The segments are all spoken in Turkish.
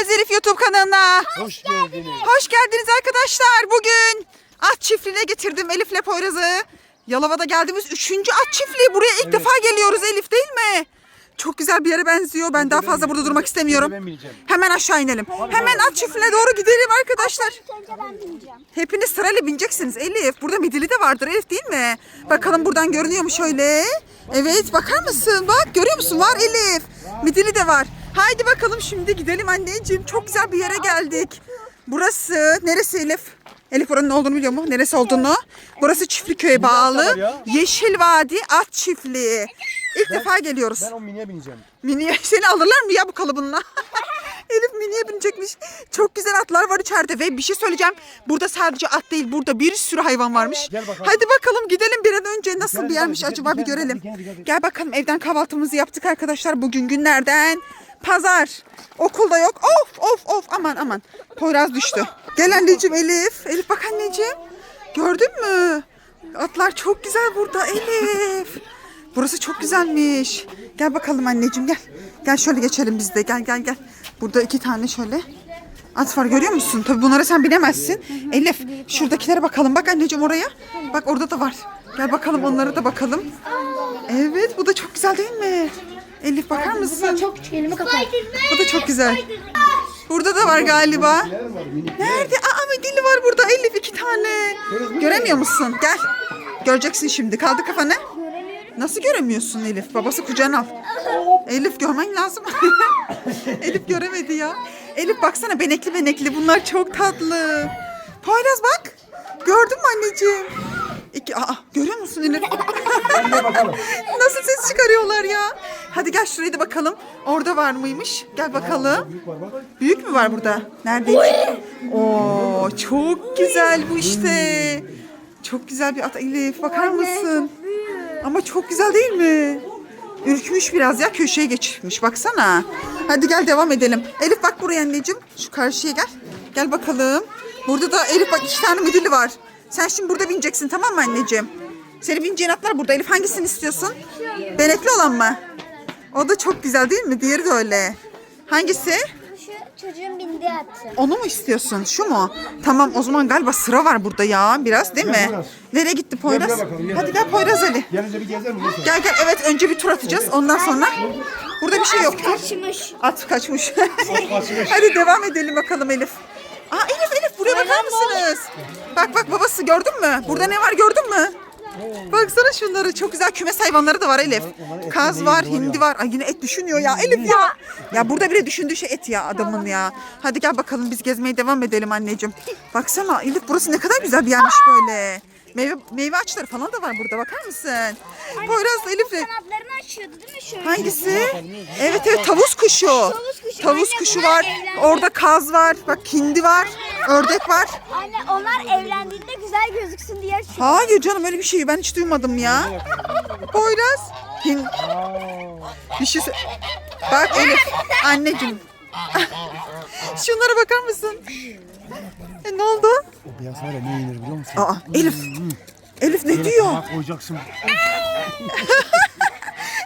Elif YouTube kanalına. Hoş geldiniz. Hoş geldiniz arkadaşlar. Bugün at çiftliğine getirdim Elif'le Poyraz'ı. Yalova'da geldiğimiz üçüncü at çiftliği. Buraya ilk defa geliyoruz Elif değil mi? Çok güzel bir yere benziyor. Ben daha fazla burada durmak istemiyorum. Ben bineceğim. Hemen aşağı inelim. Hemen at çiftliğine doğru gidelim arkadaşlar. Önce ben bineceğim. Hepiniz sırayla bineceksiniz Elif. Burada midilli de vardır Elif değil mi? Bakalım buradan görünüyor mu şöyle? Evet bakar mısın? Bak görüyor musun? Var Elif. Midilli de var. Haydi bakalım şimdi gidelim anneciğim. Çok güzel bir yere geldik. Burası neresi Elif? Elif oranın ne olduğunu biliyor mu? Neresi olduğunu? Burası Çiftliköy'e bağlı. Yeşil Vadi At Çiftliği. İlk defa geliyoruz. Ben o miniye bineceğim. Miniye seni alırlar mı ya bu kalıbınla? Elif miniye binecekmiş. Çok güzel atlar var içeride ve bir şey söyleyeceğim. Burada sadece at değil burada bir sürü hayvan varmış. Gel bakalım. Hadi bakalım gidelim bir an önce nasıl Gel, bir yermiş gel, acaba gel, bir görelim. gel, gel, gel. Gel bakalım evden kahvaltımızı yaptık arkadaşlar. Bugün günlerden pazar. Okulda yok. Of of of aman aman. Poyraz düştü. Gel anneciğim Elif. Elif bak anneciğim. Gördün mü? Atlar çok güzel burada Elif. Burası çok güzelmiş. Gel bakalım anneciğim gel. Gel şöyle geçelim biz de. Gel gel gel. Burada iki tane şöyle at var görüyor musun? Tabii bunlara sen binemezsin. Elif şuradakilere bakalım. Bak anneciğim oraya. Bak orada da var. Gel bakalım onlara da bakalım. Evet bu da çok güzel değil mi? Elif bakar mısın? Çok küçük elimi kapat. Bu da çok güzel. Burada da var galiba. Nerede? Aa midilli var burada Elif iki tane. Göremiyor musun? Gel. Göreceksin şimdi. Kaldı kafana. Nasıl göremiyorsun Elif? Babası kucağına al. Elif görmen lazım. Elif göremedi ya. Elif baksana benekli benekli. Bunlar çok tatlı. Poyraz bak. Gördün mü anneciğim? İki, aa, görüyor musun Elif? Nasıl ses çıkarıyorlar ya? Hadi gel şuraya da bakalım. Orada var mıymış? Gel bakalım. Büyük mü var burada? Neredeymiş? Oo, çok güzel bu işte. Çok güzel bir at Elif. Bakar mısın? Ama çok güzel değil mi? Ürkmüş biraz ya köşeye geçmiş baksana. Hadi gel devam edelim. Elif bak buraya anneciğim. Şu karşıya gel. Gel bakalım. Burada da Elif bak iki tane midilli var. Sen şimdi burada bineceksin tamam mı anneciğim? Seni bineceğin atlar burada. Elif hangisini istiyorsun? Benekli olan mı? O da çok güzel değil mi? Diğeri de öyle. Hangisi? Şu çocuğun bindiği atı. Onu mu istiyorsun? Şu mu? Tamam o zaman galiba sıra var burada ya biraz değil mi? Poyraz. Nereye gitti Poyraz? Gel, bakalım, gel. Hadi gel Poyraz Ali. Gelince bir gezer mi? Gel gel evet önce bir tur atacağız ondan sonra. Burada bir şey yok. Kaçmış. At kaçmış. kaçmış. Hadi devam edelim bakalım Elif. Aa Elif Elif buraya bakar mısınız? Bak bak babası gördün mü? Burada ne var gördün mü? Baksana şunları çok güzel kümes hayvanları da var Elif. Kaz var, hindi var. Ay yine et düşünüyor ya Elif ya. Ya burada bile düşündüğü şey et ya adamın ya. Hadi gel bakalım biz gezmeye devam edelim anneciğim. Baksana Elif burası ne kadar güzel bir yermiş böyle. Meyve, meyve ağaçları falan da var burada bakar mısın? Poyraz Elif Kanatlarını açıyordu değil mi şöyle? Hangisi? Evet evet tavus kuşu. kuşu. Tavus Anne, kuşu bunlar var. evlendi. Orada kaz var. Bak hindi var. Ördek var. Anne onlar evlendiğinde güzel gözüksün diye şu. Hayır canım öyle bir şey ben hiç duymadım ya. Poyraz. Hin... Bir şey sö- Bak Elif. Anneciğim. Şunlara bakar mısın? E, ne oldu? O beyaz var ya ne yenir biliyor musun? Aa Elif. Elif ne diyor? Bak koyacaksın.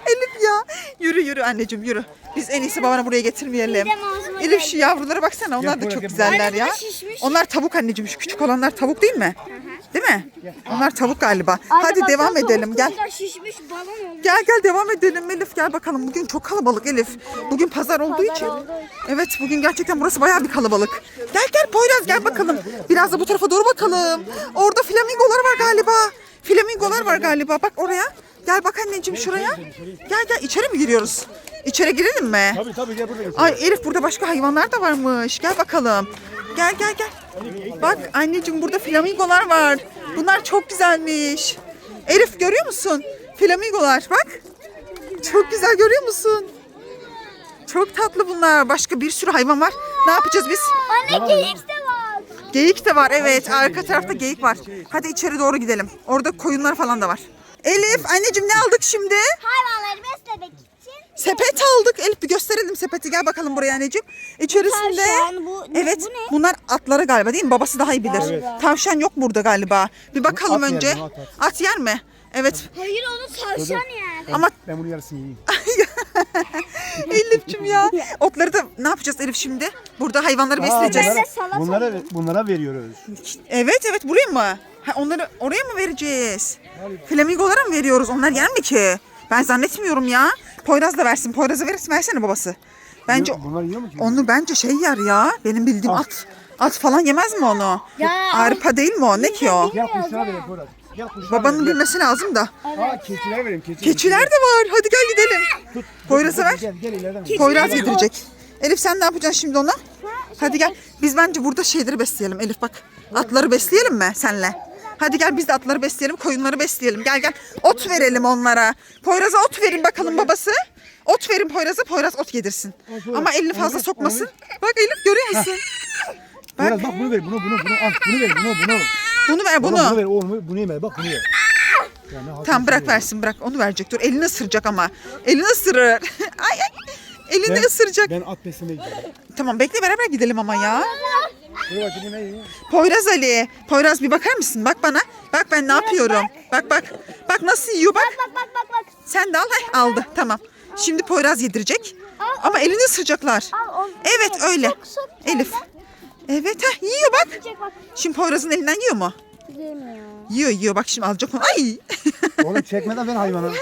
Elif ya. Yürü yürü anneciğim yürü. Biz en iyisi babana buraya getirmeyelim. Midem ağzıma Elif şu yavrulara baksana onlar da çok güzeller ya. Onlar tavuk anneciğim şu küçük olanlar tavuk değil mi? Değil mi? Onlar tavuk galiba. Anne, Hadi bak, devam edelim gel. şişmiş balon olmuş. Gel gel devam edelim Elif gel bakalım. Bugün çok kalabalık Elif. Bugün pazar olduğu için. Evet bugün gerçekten burası bayağı bir kalabalık. Gel gel Poyraz gel bakalım. Biraz da bu tarafa doğru bakalım. Orada flamingolar var galiba. Flamingolar var galiba. Bak oraya. Gel bak anneciğim şuraya. Gel gel içeri mi giriyoruz? İçeri girelim mi? Tabii tabii gel buraya. Ay Elif burada başka hayvanlar da varmış. Gel bakalım. Gel gel gel. Bak anneciğim burada flamingolar var. Bunlar çok güzelmiş. Elif görüyor musun? Flamingolar bak. Çok güzel görüyor musun? Çok tatlı bunlar. Başka bir sürü hayvan var. Ne yapacağız biz? Anne geyik de var. Geyik de var evet. Arka tarafta geyik var. Hadi içeri doğru gidelim. Orada koyunlar falan da var. Elif anneciğim ne aldık şimdi? Hayvanları beslemek için. Sepet aldık. Elif bir gösterelim sepeti. Gel bakalım buraya anneciğim. İçerisinde Tavşan, bu ne- Evet. bu ne? Bunlar atları galiba değil mi? Babası daha iyi bilir. Galiba. Tavşan yok burada galiba. Bir bakalım At yer önce. mi? At, At yer mi? Evet. Hayır onu tavşan yer. Ama Ben bunu yarısını yiyeyim. Elif'cim ya. Otları da ne yapacağız Elif şimdi? Burada hayvanları besleyeceğiz. bunlara- bunlara, bunlara veriyoruz. Evet evet buraya mı? Ha, onları oraya mı vereceğiz? Flamingolara mı veriyoruz? Onlar yer mi ki? Ben zannetmiyorum ya. Poyraz da versin. Poyraz'a verirsin versene babası. Bence Bunlar yiyor mu ki? onu bence şey yer ya. Benim bildiğim at. At falan yemez mi onu? Ya. Arpa değil mi o? Ne ki o? Gel kuşlara verelim Poyraz. Gel kuşlara Babanın verelim, bilmesi lazım da. Aa keçiler vereyim. Keçi, Keçiler de var. Hadi gel gidelim. Tut, Poyraz'a ver. Gel gel ileriden. ver. Poyraz yedirecek. Elif sen ne yapacaksın şimdi ona? Hadi gel. Biz bence burada şeyleri besleyelim Elif bak. Atları besleyelim mi senle? Hadi gel biz de atları besleyelim, koyunları besleyelim. Gel gel. Ot verelim onlara. Poyraz'a ot verin bakalım babası. Ot verin Poyraz'a, Poyraz ot yedirsin. Ama elini fazla sokmasın. Bak Elif görüyor musun? Poyraz bak bunu ver. Bunu bunu bunu al. Bunu ver. Bunu bunu. Bunu ver Bunu. bunu ver. Oğlum bunu yeme. Bak bunu ye. Ya ne Tamam bırak versin bırak. Onu verecek. Dur elini ısıracak ama. Elini ısırır. ay ay. Elini Ben- ısıracak. Ben at beslemeye gidiyorum. Tamam bekle beraber gidelim ama ya. Dur bakayım ne yiyor? Poyraz Ali. Poyraz bir bakar mısın? Bak bana. Bak ben ne yapıyorum. Bak bak. Bak nasıl yiyor bak. Bak bak bak bak. Sen de al. Heh, aldı. Tamam. Şimdi Poyraz yedirecek. Ama elini ısıracaklar. Al, o- Evet öyle. Sok, sok Elif. Evet heh, yiyor bak. Yiyecek bak. Şimdi Poyraz'ın elinden yiyor mu? Yemiyor. Yiyor yiyor. Bak şimdi alacak onu. Ay. Oğlum çekmeden ver hayvanı.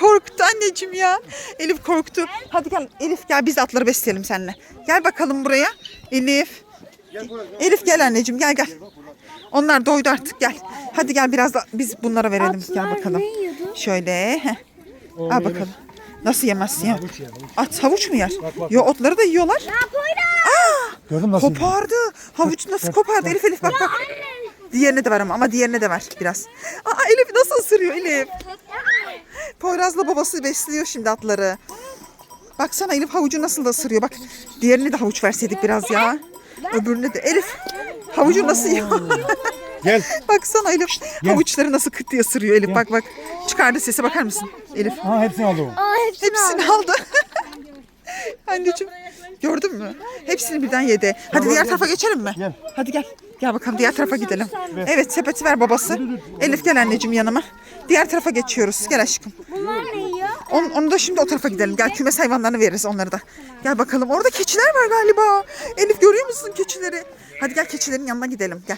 korktu anneciğim ya. Elif korktu. Hadi gel Elif gel biz atları besleyelim seninle. Gel bakalım buraya. Elif. Elif gel anneciğim gel gel. Onlar doydu artık gel. Hadi gel biraz da biz bunlara verelim. Gel bakalım. Şöyle. Heh. Al bakalım. Nasıl yemezsin ya? At havuç mu yer? Yo otları da yiyorlar. Gördün mü nasıl? Kopardı. Havuç nasıl kopardı Elif Elif bak bak. Diğerine de ver ama ama diğerine de ver biraz. Aa Elif nasıl ısırıyor Elif? Poyraz'la babası besliyor şimdi atları. Baksana Elif havucu nasıl da ısırıyor. Bak diğerine de havuç verseydik biraz ya. Öbürüne de. Elif havucu nasıl yiyor? Gel. Baksana Elif havuçları nasıl kıt diye ısırıyor Elif. Bak bak. Çıkardı sese bakar mısın? Elif. Ha hepsini aldı o. Aa hepsini. Hepsini aldı. Anneciğim gördün mü? Hepsini birden yedi. Hadi diğer tarafa geçelim mi? Gel. Hadi gel. Gel bakalım diğer tarafa gidelim. Evet sepeti ver babası. Elif gel anneciğim yanıma. Diğer tarafa geçiyoruz. Gel aşkım. Onu, onu da şimdi o tarafa gidelim. Gel kümes hayvanlarını veririz onları da. Gel bakalım. Orada keçiler var galiba. Elif görüyor musun keçileri? Hadi gel keçilerin yanına gidelim. Gel.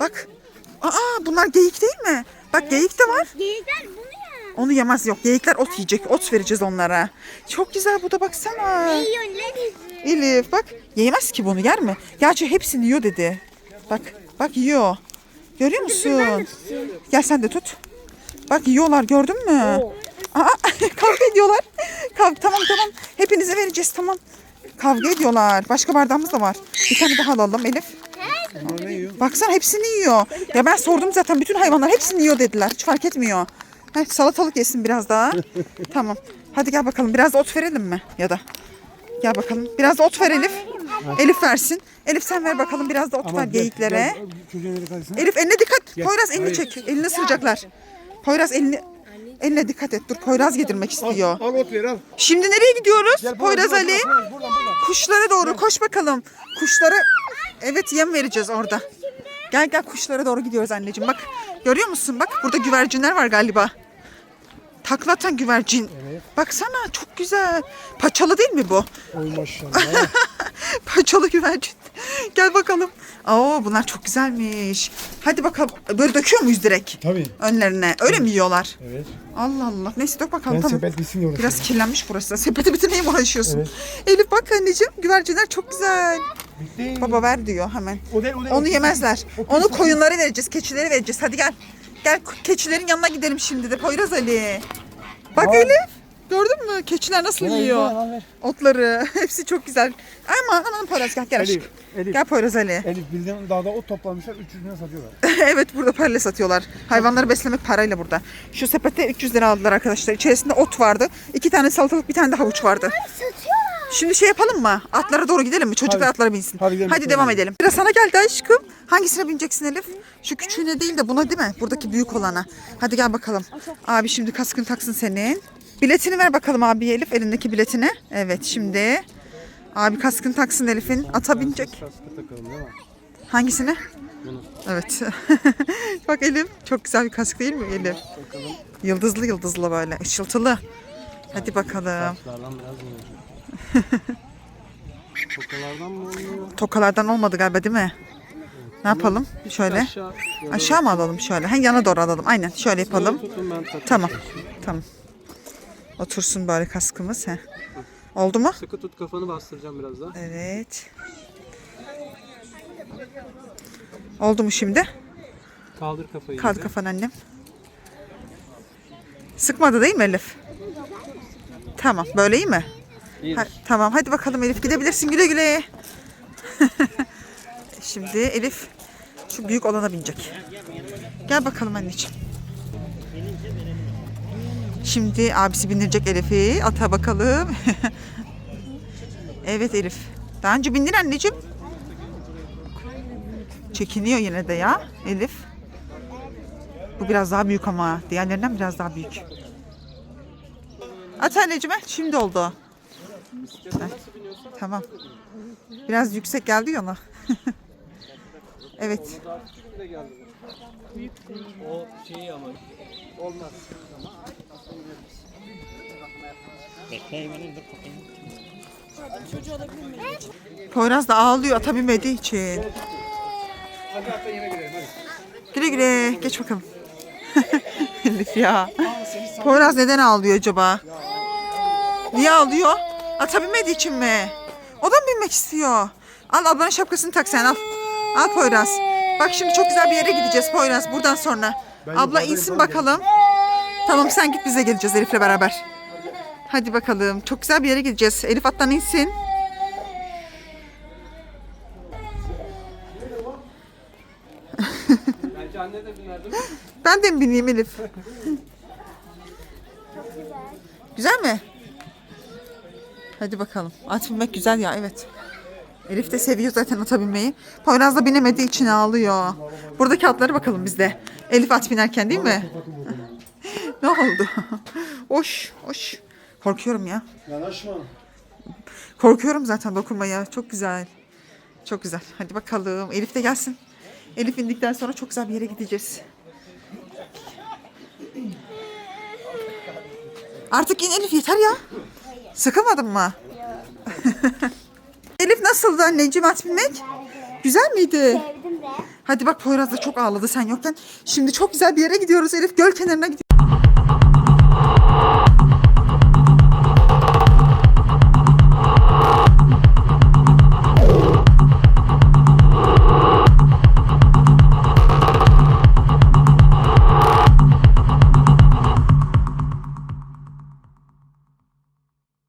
Bak. Aa bunlar geyik değil mi? Bak geyik de var. Geyikler bunu ya. Onu yemez yok. Geyikler ot yiyecek. Ot vereceğiz onlara. Çok güzel bu da baksana. Elif bak yemez ki bunu yer mi? Gerçi hepsini yiyor dedi. Bak bak yiyor. Görüyor musun? Gel sen de tut. Bak yiyorlar gördün mü? Aa, kavga ediyorlar. Kav tamam tamam. Hepinize vereceğiz tamam. Kavga ediyorlar. Başka bardağımız da var. Bir tane daha alalım Elif. Bunlar ne yiyor? Baksana hepsini yiyor. Ya ben sordum zaten bütün hayvanlar hepsini yiyor dediler. Hiç fark etmiyor. Heh, salatalık yesin biraz daha. tamam. Hadi gel bakalım biraz da ot verelim mi? Ya da. Gel bakalım. Biraz da ot ver Elif. Elif versin. Elif sen ver bakalım biraz da ot ver geyiklere. Elif eline dikkat. Poyraz elini çek. Elini ısıracaklar. Poyraz elini eline dikkat et. Dur Poyraz yedirmek istiyor. Al ot ver al. Şimdi nereye gidiyoruz? Gel, Poyraz buradan, Ali. buradan, Buradan buradan. Kuşlara doğru koş bakalım. Kuşlara evet yem vereceğiz orada. Gel gel kuşlara doğru gidiyoruz anneciğim. Bak görüyor musun? Bak burada güvercinler var galiba. Takla atan güvercin. Baksana çok güzel. Paçalı değil mi bu? Oy maşallah. Paçalı güvercin. Gel bakalım. Oo bunlar çok güzelmiş. Hadi bakalım. Böyle döküyor muyuz direkt? Tabii. Önlerine. Öyle mi yiyorlar? Evet. Allah Allah. Neyse dök bakalım Ben tamam. sepet bitsin uğraşıyorum. Biraz kirlenmiş burası. Sepeti bitirmeye mi uğraşıyorsun? Evet. Elif bak anneciğim güvercinler çok güzel. Bitti. Baba ver diyor hemen. O değil, o değil. Onu yemezler. O Onu o pis. koyunlara vereceğiz, keçilere vereceğiz. Hadi gel. Gel keçilerin yanına gidelim şimdi de. Poyraz Ali. Bak. Elif. Gördün mü? Keçiler nasıl Gel, yiyor? gel, al ver. Otları. Hepsi çok güzel. Aman aman Poyraz gel gel Elif, aşkım. Elif. Gel Poyraz Ali. Elif bildiğin dağda ot toplamışlar 300 lira satıyorlar. evet burada parayla satıyorlar. Hayvanları beslemek parayla burada. Şu sepette 300 lira aldılar arkadaşlar. İçerisinde ot vardı. iki tane salatalık bir tane de havuç vardı. Şimdi şey yapalım mı? Atlara doğru gidelim mi? Çocuklar Hadi. atlara binsin. Hadi gidelim, gidelim. devam edelim. Biraz sana geldi aşkım. Hangisine bineceksin Elif? Şu küçüğüne değil de buna değil mi? Buradaki büyük olana. Hadi gel bakalım. Abi şimdi kaskını taksın senin. Biletini ver bakalım abi Elif elindeki biletini. Evet şimdi. Abi kaskını taksın Elif'in. Ata binecek. Kaskı takalım değil mi? Hangisine? Evet. Bak Elif çok güzel bir kask değil mi Elif? Yıldızlı yıldızlı böyle ışıltılı. Hadi bakalım. Saçlardan biraz mı Tokalardan mı oluyor? Tokalardan olmadı galiba değil mi? Ne yapalım? Şöyle. Aşağı. Aşağı mı alalım şöyle? Ha, yana doğru alalım. Aynen şöyle yapalım. Tutun ben takayım. Tamam. Tamam. Otursun böyle kaskımız. He. Oldu mu? Sıkı tut kafanı bastıracağım biraz daha. Evet. Oldu mu şimdi? Kaldır kafayı. Kaldı iyice. kafan annem. Sıkmadı değil mi Elif? Tamam. Böyle iyi mi? İyidir. Ha- tamam. Hadi bakalım Elif. Gidebilirsin güle güle. şimdi Elif şu büyük olana binecek. Gel bakalım anneciğim. Şimdi abisi bindirecek Elif'i. Ata bakalım. evet Elif. Daha önce bindin anneciğim. Çekiniyor yine de ya Elif. Bu biraz daha büyük ama diğerlerinden biraz daha büyük. At anneciğim. Şimdi oldu. Heh, Tamam. Biraz yüksek geldi ya ona. evet. O şeyi ama olmaz. Poyraz da ağlıyor ata binmediği için. Hadi hatta yine girelim hadi. Güle güle. Geç bakalım. Elif ya. Poyraz neden ağlıyor acaba? Niye ağlıyor? Ata binmediği için mi? O da mı binmek istiyor? Al ablanın şapkasını tak sen al. Al Poyraz. Bak şimdi çok güzel bir yere gideceğiz Poyraz buradan sonra. Abla insin bakalım. Tamam sen git bize geleceğiz Elif'le beraber. Hadi bakalım. Çok güzel bir yere gideceğiz. Elif attan insin. Ben de mi bineyim Elif? güzel mi? Hadi bakalım. At binmek güzel ya evet. Elif de seviyor zaten ata binmeyi. Poyraz da binemediği için ağlıyor. Buradaki atlara bakalım biz de. Elif at binerken değil mi? ne oldu? Hoş, hoş. Korkuyorum ya. Yanaşma. Korkuyorum zaten dokunmaya. Çok güzel. Çok güzel. Hadi bakalım. Elif de gelsin. Elif indikten sonra çok güzel bir yere gideceğiz. Artık in Elif yeter ya. Sıkılmadın mı? Elif nasıldı anneciğim at binmek? Güzel miydi? Sevdim de. Hadi bak Poyraz da çok ağladı sen yokken. Şimdi çok güzel bir yere gidiyoruz Elif. Göl kenarına gidiyoruz.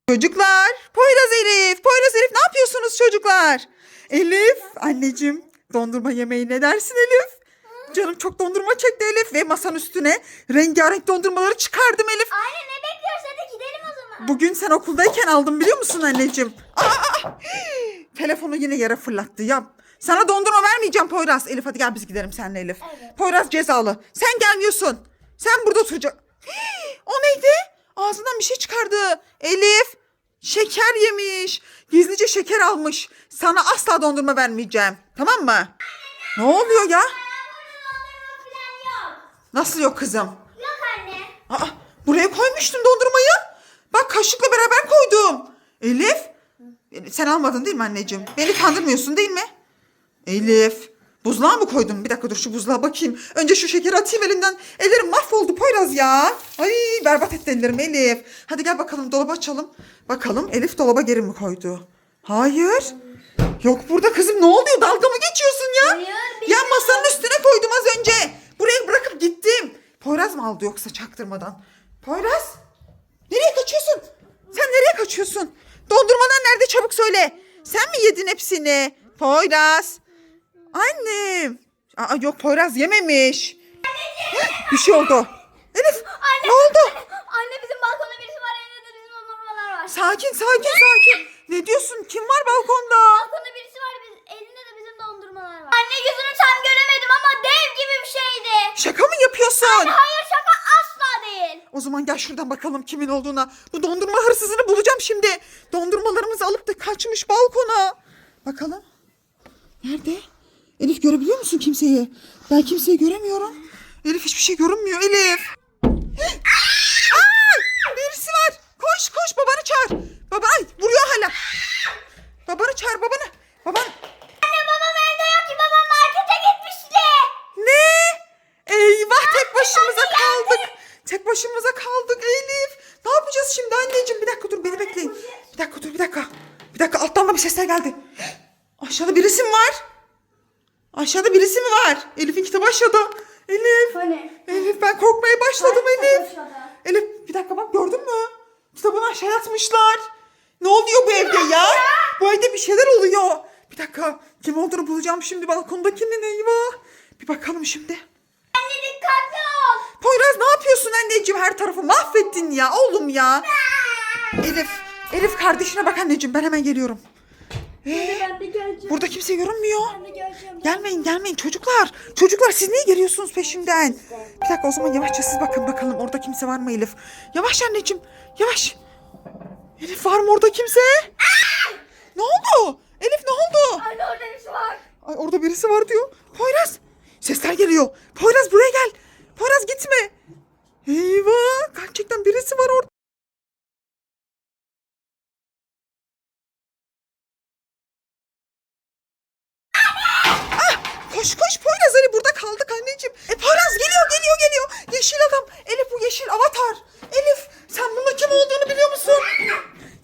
Çocuklar, Poyraz Elif, Poyraz Elif ne yapıyorsunuz çocuklar? Elif, anneciğim dondurma yemeği ne dersin Elif? Canım çok dondurma çekti Elif ve masanın üstüne rengarenk dondurmaları çıkardım Elif. Anne ne bekliyoruz hadi gidelim o zaman. Bugün sen okuldayken aldım biliyor musun anneciğim? Aa, telefonu yine yere fırlattı ya. Sana dondurma vermeyeceğim Poyraz. Elif hadi gel biz gidelim seninle Elif. Poyraz cezalı. Sen gelmiyorsun. Sen burada oturacaksın. Hii, O neydi? Ağzından bir şey çıkardı. Elif şeker yemiş. Gizlice şeker almış. Sana asla dondurma vermeyeceğim. Tamam mı? Ne oluyor ya? Nasıl yok kızım? Yok anne. Aa, buraya koymuştum dondurmayı. Bak kaşıkla beraber koydum. Elif. Sen almadın değil mi anneciğim? Beni kandırmıyorsun değil mi? Elif. Buzluğa mı koydun? Bir dakika dur şu buzluğa bakayım. Önce şu şekeri atayım elinden. Ellerim mahvoldu Poyraz ya. Ay berbat etti ellerim Elif. Hadi gel bakalım dolaba açalım. Bakalım Elif dolaba geri mi koydu? Hayır. Yok burada kızım ne oluyor? Dalga mı geçiyorsun ya? Hayır, Ya masanın üstüne koydum az önce. Buraya bırakıp gittim. Poyraz mı aldı yoksa çaktırmadan? Poyraz? Nereye kaçıyorsun? Sen nereye kaçıyorsun? Dondurmalar nerede çabuk söyle. Sen mi yedin hepsini? Poyraz. Annem. Aa, yok Poyraz yememiş. Heh, Bir şey oldu. Elif ne oldu? Anne bizim balkonda birisi var elinde de bizim dondurmalar var. Sakin sakin sakin. Ne diyorsun? Kim var balkonda? Balkonda birisi var biz, elinde de bizim dondurmalar var. Anne yüzünü tam göremedim ama dev gibi bir şeydi. Şaka mı yapıyorsun? Hayır şaka asla değil. O zaman gel şuradan bakalım kimin olduğuna. Bu dondurma hırsızını bulacağım şimdi. Dondurmalarımızı alıp da kaçmış balkona. Bakalım. Nerede? Elif görebiliyor musun kimseyi? Ben kimseyi göremiyorum. Elif hiçbir şey görünmüyor. Elif. Aa, birisi var. Koş koş babanı çağır. Baba ay vuruyor hala. Babanı çağır babanı. Baban. Anne babam evde yok ki babam markete gitmişti. Ne? Eyvah tek başımıza kaldık. Tek başımıza kaldık Elif. Ne yapacağız şimdi anneciğim? Bir dakika dur beni bekleyin. Bir dakika dur bir dakika. Bir dakika alttan da bir sesler geldi. Aşağıda birisi mi var? Aşağıda birisi mi var? Elif'in kitabı aşağıda. Elif. Hani? Elif ben korkmaya başladım Elif. Aşağıda. Elif bir dakika bak gördün mü? Kitabını aşağıya atmışlar. Ne oluyor bu evde ya? Bu evde bir şeyler oluyor. Bir dakika kim olduğunu bulacağım şimdi balkondakinin eyvah. Bir bakalım şimdi. Anne dikkatli ol. Poyraz ne yapıyorsun anneciğim her tarafı mahvettin ya oğlum ya. Elif, Elif kardeşine bak anneciğim ben hemen geliyorum. Ee, Ben de geleceğim. burada kimse görünmüyor. Ben de geleceğim. Gelmeyin gelmeyin çocuklar. Çocuklar siz niye geliyorsunuz peşimden? Bir dakika o zaman yavaşça siz bakın bakalım orada kimse var mı Elif? Yavaş anneciğim yavaş. Elif var mı orada kimse? Ne oldu? Elif ne oldu? Anne orada bir şey var. Ay orada birisi var diyor. Poyraz. Sesler geliyor. Poyraz buraya gel. Poyraz gitme. Eyvah. Gerçekten birisi var orada. Koş koş Poyraz Ali burada kaldık anneciğim. E Poyraz geliyor geliyor geliyor. Yeşil adam. Elif bu yeşil avatar. Elif sen bunun kim olduğunu biliyor musun?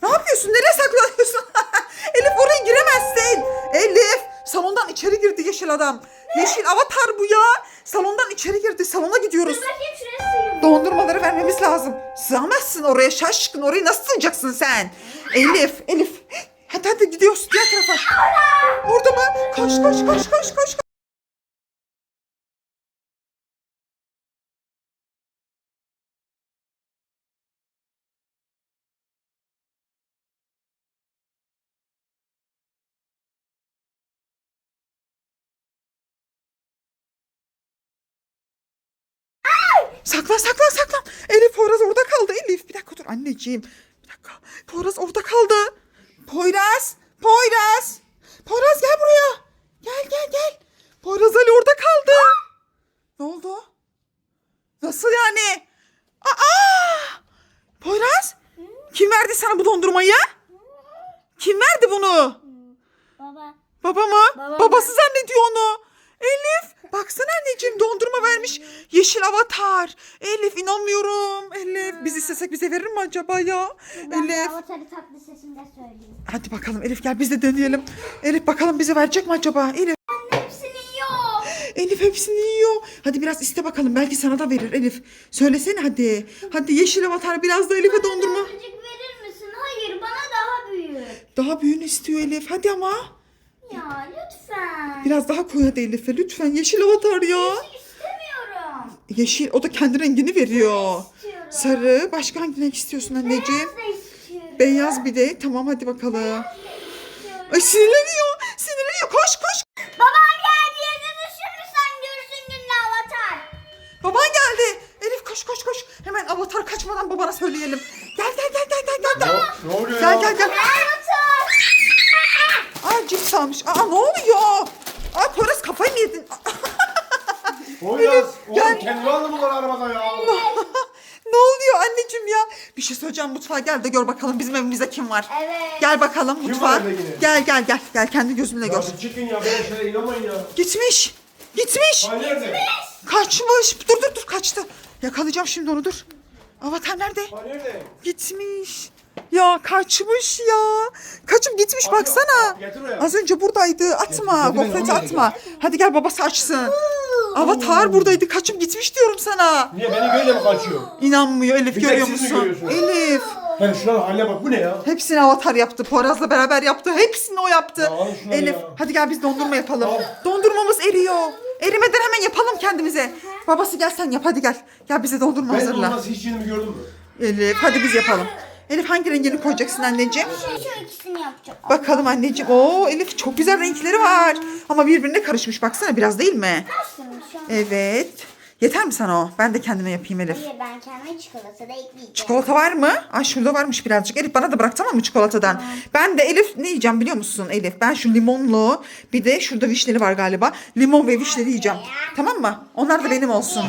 Ne yapıyorsun? Nereye saklanıyorsun? Elif oraya giremezsin. Elif salondan içeri girdi yeşil adam. Yeşil avatar bu ya. Salondan içeri girdi. Salona gidiyoruz. Bakayım şuraya sığayım. Dondurmaları vermemiz lazım. Sığamazsın oraya şaşkın. Orayı nasıl sığacaksın sen? Elif, Elif. Hadi hadi gidiyoruz diğer tarafa. Orada mı? Koş koş koş koş koş. Saklan saklan saklan. Elif Poyraz orada kaldı. Elif bir dakika dur anneciğim. Bir dakika. Poyraz orada kaldı. Poyraz. Poyraz. Poyraz gel buraya. Gel gel gel. Poyraz Ali orada kaldı. Ne oldu? Nasıl yani? Aa! Poyraz. Kim verdi sana bu dondurmayı? Kim verdi bunu? Baba. Baba mı? Baba. Babası zannediyor onu. Baksana anneciğim dondurma vermiş. Yeşil avatar. Elif inanmıyorum. Elif biz istesek bize verir mi acaba ya? Ben Elif. avatarı tatlı sesimde söyleyeyim. Hadi bakalım Elif gel biz de deneyelim. Elif bakalım bize verecek mi acaba? Elif. Hepsini yiyor. Elif hepsini yiyor. Hadi biraz iste bakalım belki sana da verir Elif. Söylesene hadi. Hadi yeşil avatar biraz da Elif'e dondurma. Azıcık verir misin? Hayır bana daha büyük. Daha büyüğünü istiyor Elif. Hadi ama. Ya lütfen. Biraz daha koy hadi Elif'e. Lütfen yeşil avatar ya. İstemiyorum. Yeşil o da kendi rengini veriyor. İstiyorum. Sarı. Başka hangi renk istiyorsun anneciğim? Beyaz da istiyorum. Beyaz bir de. Tamam hadi bakalım. Ay sinirleniyor. Sinirleniyor. Koş koş. Babam geldi yerine düşürürsen görürsün günlü avatar. Baban geldi. Elif koş koş koş. Hemen avatar kaçmadan babana söyleyelim. Gel gel gel gel gel gel. gel. Ne oluyor Gel ya? gel gel. Avatar. Aa cips almış. Aa ne oluyor? Aa Poyraz kafayı mı yedin? Poyraz. Oğlum kendini aldı bunlar arabada ya. ne oluyor anneciğim ya? Bir şey söyleyeceğim mutfağa gel de gör bakalım bizim evimizde kim var. Evet. Gel bakalım Kim mutfağa. var evde yine? Gel gel gel. Gel kendi gözümle Ya gör. bir çıkın ya böyle şeylere inanmayın ya. Gitmiş. Gitmiş. Ay nerede? Kaçmış. Dur dur dur kaçtı. Yakalayacağım şimdi onu dur. Avatar nerede? Ay nerede? Gitmiş. Ya kaçmış ya. Kaçıp gitmiş Atma, baksana. Az önce buradaydı. Atma. Getir, Gofreti atma. Hadi gel babası açsın. Avatar buradaydı. Kaçıp gitmiş diyorum sana. Niye beni böyle mi kaçıyor? İnanmıyor Elif Bir görüyor musun? Elif. Hem şuna haline bak bu ne ya? Hepsini avatar yaptı. Poyraz'la beraber yaptı. Hepsini o yaptı. Ya Elif ya. hadi gel biz dondurma yapalım. Al. Dondurmamız eriyor. Erimeden hemen yapalım kendimize. Babası gel sen yap hadi gel. Gel bize dondurma Ben hazırla. nasıl hiç yerini gördün mü? Elif hadi biz yapalım. Elif hangi rengini koyacaksın anneciğim? Şu, şu ikisini yapacağım. Bakalım anneciğim. Oo Elif çok güzel renkleri var. Ama birbirine karışmış baksana biraz değil mi? Evet. Yeter mi sana o? Ben de kendime yapayım Elif. Hayır ben kendime çikolata da ekleyeceğim. Çikolata var mı? Ay şurada varmış birazcık. Elif bana da bırak tamam mı çikolatadan? Ben de Elif ne yiyeceğim biliyor musun Elif? Ben şu limonlu bir de şurada vişneli var galiba. Limon ve vişneli yiyeceğim. Tamam mı? Onlar da benim olsun.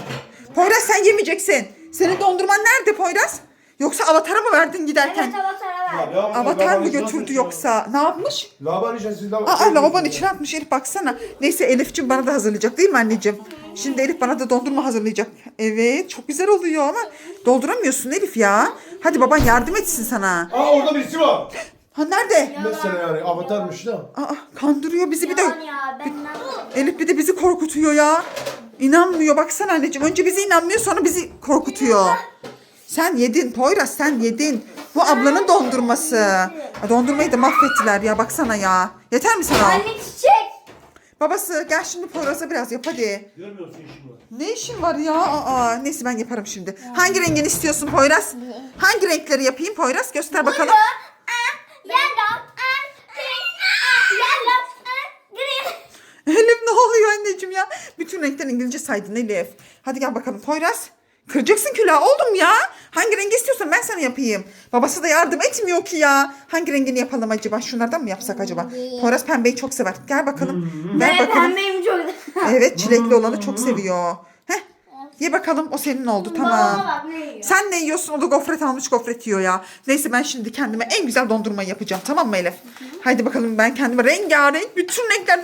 Poyraz sen yemeyeceksin. Senin dondurman nerede Poyraz? Yoksa avatara mı verdin giderken? Evet avatara ver. Ya, lavabo- Avatar mı götürdü yoksa? Ne yapmış? ya. Lavabo içine siz lavabo. Aa lavabonun içine atmış Elif baksana. Neyse Elif'ciğim bana da hazırlayacak değil mi anneciğim? Şimdi Elif bana da dondurma hazırlayacak. Evet çok güzel oluyor ama dolduramıyorsun Elif ya. Hadi baban yardım etsin sana. Aa orada birisi var. Ha nerede? Mesela yani avatarmış da. Aa kandırıyor bizi bir de. Ya. Elif bir de bizi korkutuyor ya. İnanmıyor baksana anneciğim. Önce bizi inanmıyor sonra bizi korkutuyor. Sen yedin Poyraz sen yedin. Bu ablanın dondurması. Ha, dondurmayı da mahvettiler ya baksana ya. Yeter mi sana? Anne çiçek. Babası gel şimdi Poyraz'a biraz yap hadi. Görmüyor musun işim var? Ne işin var ya? Aa, neyse ben yaparım şimdi. Hangi rengini istiyorsun Poyraz? Hangi renkleri yapayım Poyraz? Göster bakalım. Yellow and green. Yellow and green. Elif ne oluyor anneciğim ya? Bütün renkten İngilizce saydın Elif. Hadi gel bakalım Poyraz. Kıracaksın külahı oğlum ya. Hangi rengi istiyorsan ben sana yapayım. Babası da yardım etmiyor ki ya. Hangi rengini yapalım acaba? Şunlardan mı yapsak acaba? Poyraz pembeyi çok sever. Gel bakalım. Ver Ben bakalım. pembeyim çok. Evet çilekli olanı çok seviyor. Heh. Ye bakalım o senin oldu tamam. bak ne yiyor. Sen ne yiyorsun? O da gofret almış gofret yiyor ya. Neyse ben şimdi kendime en güzel dondurmayı yapacağım. Tamam mı Elif? Haydi bakalım ben kendime rengarenk bütün renklerden